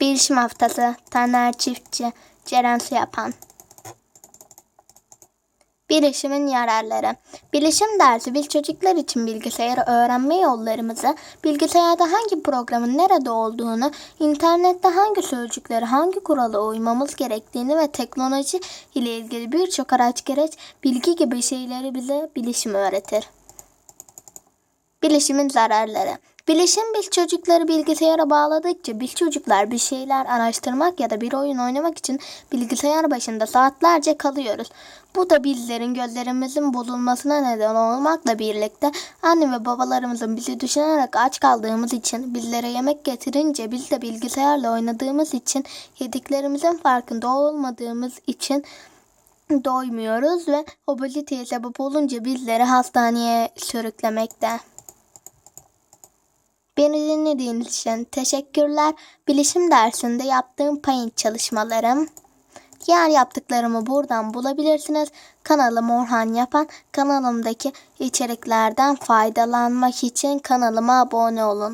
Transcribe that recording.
Bilişim Haftası Taner Çiftçi Ceren Yapan Bilişimin yararları. Bilişim dersi biz çocuklar için bilgisayarı öğrenme yollarımızı, bilgisayarda hangi programın nerede olduğunu, internette hangi sözcükleri, hangi kurala uymamız gerektiğini ve teknoloji ile ilgili birçok araç gereç, bilgi gibi şeyleri bize bilişim öğretir. Bilişimin zararları. Bilişim biz çocukları bilgisayara bağladıkça biz çocuklar bir şeyler araştırmak ya da bir oyun oynamak için bilgisayar başında saatlerce kalıyoruz. Bu da bizlerin gözlerimizin bozulmasına neden olmakla birlikte anne ve babalarımızın bizi düşünerek aç kaldığımız için bizlere yemek getirince biz de bilgisayarla oynadığımız için yediklerimizin farkında olmadığımız için doymuyoruz ve obeziteye sebep olunca bizleri hastaneye sürüklemekte. Beni dinlediğiniz için teşekkürler. Bilişim dersinde yaptığım paint çalışmalarım. Diğer yaptıklarımı buradan bulabilirsiniz. Kanalım Orhan Yapan. Kanalımdaki içeriklerden faydalanmak için kanalıma abone olun.